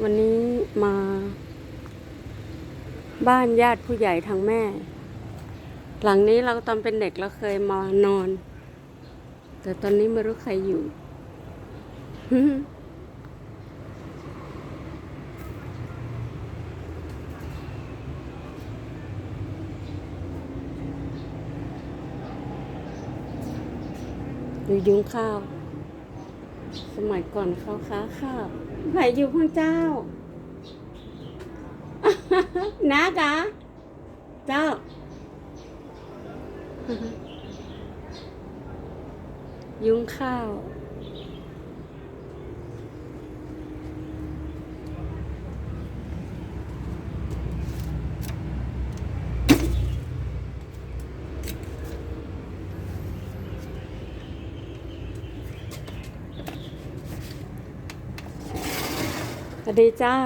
วันนี้มา บ้านญาติผู้ใหญ่ทางแม่ หลังนี้เราตอนเป็นเด็กเราเคยมานอน แต่ตอนนี้ไม่รู้ใครอยู่ อยู่ยุงข้าว สมัยก่อนเขาค้าข้าวไผ่อยู่ข้างเจ้านากะเจ้า ยุงข้าว สวัสดีเจ้า